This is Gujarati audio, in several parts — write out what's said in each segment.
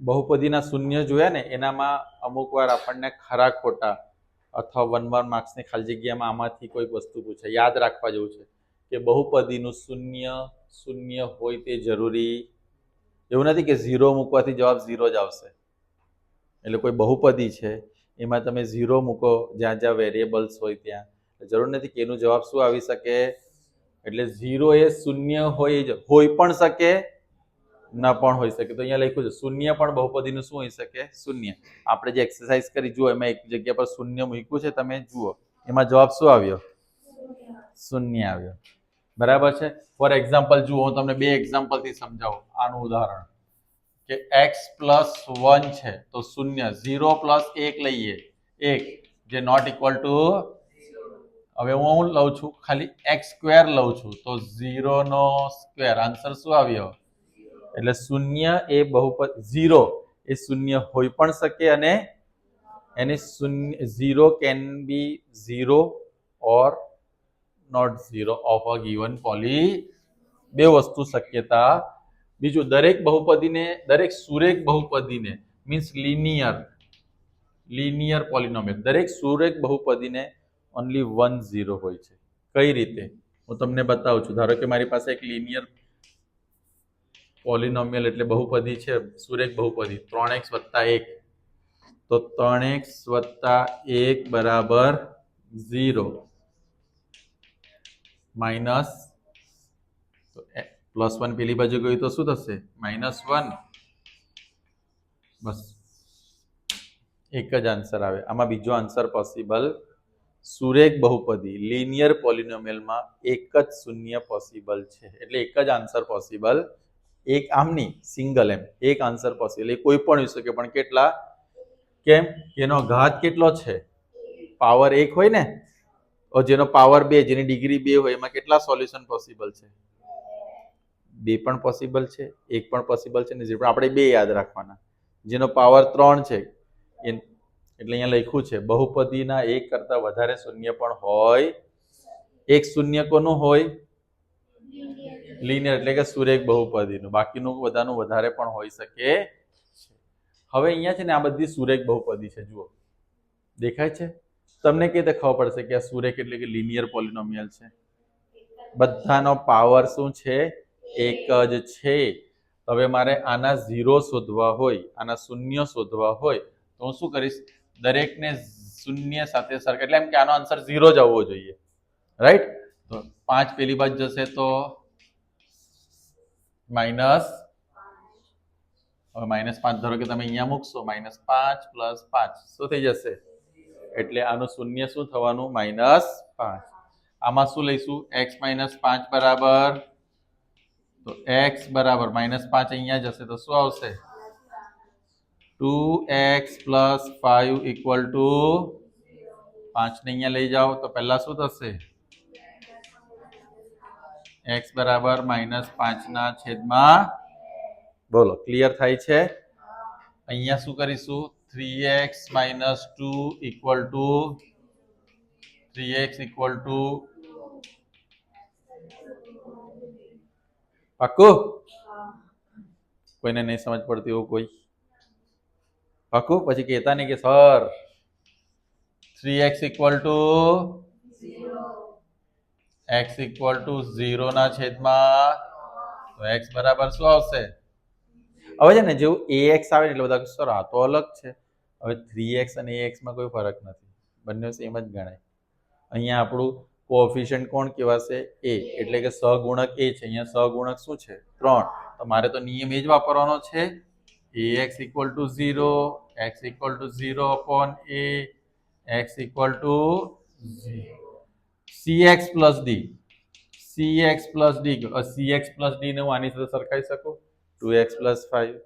બહુપદીના શૂન્ય જોયા ને, એનામાં અમુક વાર આપણને ખરા ખોટા અથવા વન વન માર્ક્સની ખાલી જગ્યામાં આમાંથી કોઈ વસ્તુ પૂછે યાદ રાખવા જેવું છે કે બહુપદીનું શૂન્ય શૂન્ય હોય તે જરૂરી એવું નથી કે ઝીરો મૂકવાથી જવાબ ઝીરો જ આવશે. એટલે કોઈ બહુપદી છે, એમાં તમે ઝીરો મૂકો જ્યાં જ્યાં વેરિયેબલ્સ હોય ત્યાં. જરૂર નથી કે એનો જવાબ શું આવી શકે? એટલે ઝીરો એ શૂન્ય હોય જ હોઈ પણ શકે ન પણ હોઈ શકે. તો અહીંયા લખ્યું છે, શૂન્ય પણ બહુપદીનું શું હોઈ શકે? શૂન્ય. આપણે જે એક્સરસાઇઝ કરી, જુઓ, એમાં એક જગ્યા પર શૂન્ય મૂક્યું છે, તમે જુઓ. એમાં જવાબ શું આવ્યો? શૂન્ય આવ્યો. બરાબર છે? ફોર એક્ઝામ્પલ જુઓ, હું તમને બે એક્ઝામ્પલથી સમજાવું. આનું ઉદાહરણ કે એક્સ પ્લસ વન છે, તો શૂન્ય. ઝીરો પ્લસ એક લઈએ. એક, જે નોટ ઇક્વલ ટુ હવે હું હું લઉં છું? ખાલી એક્સ સ્ક્વેર લઉં છું. તો ઝીરો નો સ્ક્વેર આન્સર શું આવ્યો? એટલે શૂન્ય એ બહુપદ ઝીરો એ શૂન્ય હોઈ પણ શકે અને એની શૂન્ય zero can be zero or not zero of a given poly બે વસ્તુ શક્યતા. બીજું, દરેક બહુપદીને, દરેક સુરેખ બહુપદીને મીન્સ લિનિયર લિનિયર પોલિનોમિયલ દરેક સુરેખ બહુપદીને ઓનલી વન ઝીરો હોય છે. કઈ રીતે? હું તમને બતાવું છું. ધારો કે મારી પાસે એક લિનિયર પોલિનોમિયલ એટલે બહુપદી છે, સુરેખ બહુપદી, ત્રણ એક્સ વત્તા એક. તો ત્રણ એક્સ વત્તા એક બરાબર ઝીરો. માઇનસ પ્લસ વન પેલી બાજુ ગયું તો શું થશે? Minus one. બસ. એક જ આન્સર આવે. આમાં બીજો આન્સર પોસિબલ સુરેખ બહુપદી લિનિયર પોલિનોમિયલમાં એક જ શૂન્ય પોસિબલ છે. એટલે એક જ આન્સર પોસિબલ એક આમની સિંગલ એમ. એક આન્સર પોસિબલ એ કોઈ પણ હોઈ શકે, પણ કેટલા? કેમ? એનો ઘાત કેટલો છે? પાવર એક હોય ને? જેનો પાવર બે, જેની ડિગ્રી બે હોય, એમાં કેટલા સોલ્યુશન પોસિબલ છે? બે પણ પોસિબલ છે, એક પણ પોસિબલ છે, ને જે પણ આપણે બે યાદ રાખવાના. જેનો પાવર ત્રણ છે એટલે અહીંયા લખ્યું છે, બહુપદીના એક કરતા વધારે શૂન્ય પણ હોય. એક શૂન્ય કોનું હોય? લિનિયર એટલે કે સુરેખ બહુપદીનું. બાકીનું બધાનું વધારે પણ હોઈ શકે છે. હવે અહીંયા છે ને આ બધી સુરેખ બહુપદી છે, જુઓ. દેખાય છે? તમને કઈ રીતે ખબર પડશે કે આ સુરેખ એટલે કે લિનિયર પોલિનોમિયલ છે? બધાનો પાવર શું છે? એક જ છે. હવે મારે આના ઝીરો શોધવા હોય, આના શૂન્ય શોધવા હોય, તો હું શું કરીશ? દરેકને શૂન્ય સાથે સરખા એટલે એમ કે આનો આન્સર ઝીરો જ આવવો જોઈએ. રાઈટ તો પાંચ પેલી બાજુ જશે તો માઇનસ હવે માઇનસ પાંચ, ધારો કે તમે અહીંયા મૂકશો, માઇનસ પાંચ પ્લસ પાંચ, શું થઈ જશે? એટલે આનું શૂન્ય શું થવાનું? માઇનસ પાંચ. આમાં શું લઈશું? એક્સ માઇનસ પાંચ બરાબર. તો એક્સ બરાબર, માઇનસ પાંચ અહીંયા જશે, તો શું આવશે? Two x plus five equal to પાંચને અહીંયા લઈ જાઓ, તો પહેલાં શું થશે? એક્સ બરાબર માઇનસ પાંચના છેદમાં બોલો ક્લિયર થાય છે? અહીંયા શું કરીશું? Three x minus two equal to three x equal to પાક્કું? કોઈને નહીં સમજ પડતી એવું કોઈ? પાક્કું? પછી કહેતા નહીં કે, sir three x equal to x equal to zero ના છેદમાં તો એક્સ બરાબર શું આવશે? હવે છે ને જેવું એ એક્સ આવે એટલે બધા સર, આ તો અલગ છે. હવે થ્રી એક્સ અને એ એક્સમાં કોઈ ફરક નથી. બંને સેમ જ ગણાય. અહીંયા આપણું કોએફિશિયન્ટ કોણ કહેવાશે? એ એટલે કે સહગુણક એ છે. અહીંયા સહગુણક શું છે? ત્રણ. તો મારે તો નિયમ એ જ વાપરવાનો છે. A x equal to zero x equal to zero upon a x equal to c x plus d c x plus d c x plus d ને હું આની સાથે સરખાવી શકું? ટુ એક્સ પ્લસ ફાઈવ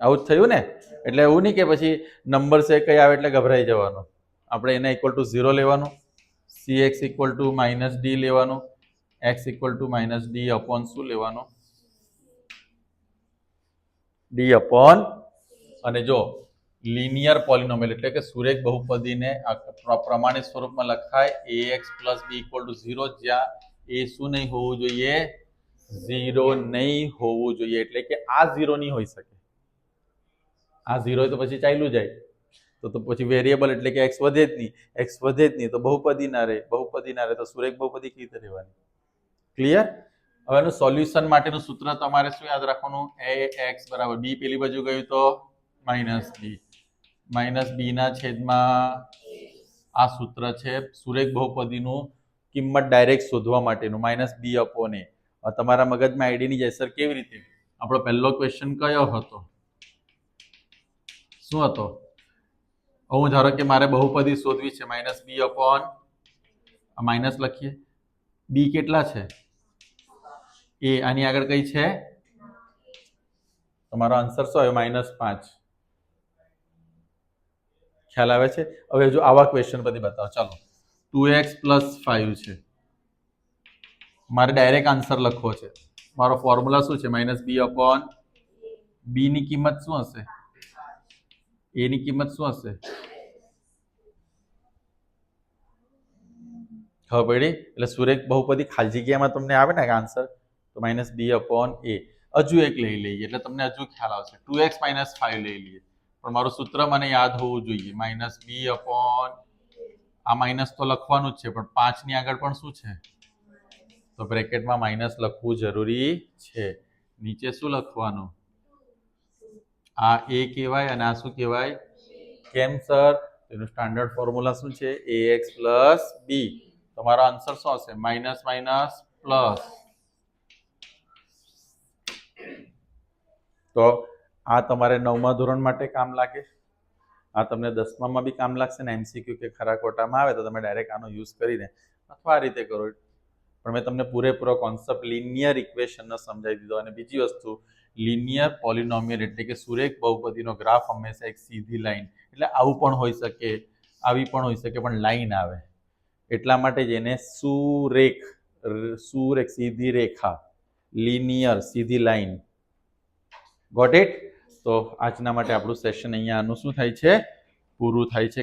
આવું જ થયું ને? એટલે એવું નહીં કે પછી નંબર છે કઈ આવે એટલે ગભરાઈ જવાનો. આપણે એને ઇક્વલ ટુ ઝીરો લેવાનું. C x equal to minus d લેવાનું. X equal to minus d upon શું લેવાનું? ડી અપોન અને જો લિનિયર પોલિનોમિયલ એટલે કે સુરેખ બહુપદીને પ્રમાણિત સ્વરૂપમાં લખાય a x plus b equal to zero જ્યાં એ શું નહીં હોવું જોઈએ? ઝીરો નહીં હોવું જોઈએ. એટલે કે આ ઝીરો નહીં હોઈ શકે. આ ઝીરો તો પછી ચાલ્યું જાય. તો તો પછી વેરિયેબલ એટલે કે એક્સ વધે જ નહીં. એક્સ વધે જ નહીં તો બહુપદી ના રહે. બહુપદી ના રહે તો સુરેખ બહુપદી કેવી રીતે રહેવાની? ક્લિયર હવે એનું સોલ્યુશન માટેનું સૂત્ર તમારે શું યાદ રાખવાનું? એ એક્સ બરાબર. બી પેલી બાજુ ગયું તો? માઇનસ બી માઇનસ બીના છેદમાં આ સૂત્ર છે. સુરેખ બહુપદીનું કિંમત ડાયરેક્ટ શોધવા માટેનું, માઇનસ બી અપોન. એ તમારા મગજમાં આઈડીની જાય સર કેવી રીતે? આપણો પહેલો ક્વેશ્ચન કયો હતો? શું હતો? હું ધારો કે મારે બહુપદી શોધવી છે, માઇનસ બી અપોન. માઇનસ લખીએ. બી કેટલા છે? એ આની આગળ કઈ છે? તમારો આન્સર શું આવ્યો? માઇનસ પાંચ. ખ્યાલ આવે છે? હવે જો આવા ક્વેશ્ચન પછી બતાવો. ચાલો. ટુ એક્સ પ્લસ ફાઈવ છે. મારે ડાયરેક્ટ આન્સર લખવો છે. મારો ફોર્મ્યુલા શું છે? માઇનસ બી અપોન બી ની કિંમત શું હશે? એની કિંમત શું હશે? ખબર પડી? એટલે સુરેખ બહુપદી ખાલી જગ્યામાં તમને આવે ને આન્સર તો માઇનસ બી અપોન એ હજુ એક લઈ લઈએ, એટલે તમને હજુ ખ્યાલ આવશે. ટુ એક્સ માઇનસ ફાઈવ લઈ લઈએ. પણ મારું સૂત્ર મને યાદ હોવું જોઈએ. માઇનસ બી અપોન આ માઇનસ તો લખવાનું જ છે, પણ પાંચની આગળ પણ શું છે? તો બ્રેકેટમાં માઇનસ લખવું જરૂરી છે. નીચે શું લખવાનું? આ એ કહેવાય અને આ શું કહેવાય? કેમ, સર? એનું સ્ટાન્ડર્ડ ફોર્મ્યુલા શું છે? એ એક્સ પ્લસ બી તમારો આન્સર શું હશે? માઇનસ માઇનસ પ્લસ તો આ તમારે નવમા ધોરણ માટે કામ લાગે. આ તમને દસમામાં બી કામ લાગશે ને એમસીક્યુ કે ખરા કોટામાં આવે તો તમે ડાયરેક્ટ આનો યુઝ કરીને અથવા આ રીતે કરો. પણ મેં તમને પૂરેપૂરો કોન્સેપ્ટ લિનિયર ઇક્વેશનનો સમજાવી દીધો અને બીજી વસ્તુ લિનિયર પોલિનોમિયલ એટલે કે સુરેખ બહુપદીનો ગ્રાફ હંમેશા એક સીધી લાઈન એટલે આવું પણ હોઈ શકે, આવી પણ હોઈ શકે, પણ લાઈન આવે. એટલા માટે જ એને સુરેખ સુરેખ સીધી રેખા લિનિયર સીધી લાઈન ગોટ ઇટ તો આજના માટે આપણું સેશન અહીંયા આનું શું થાય છે? પૂરું થાય છે.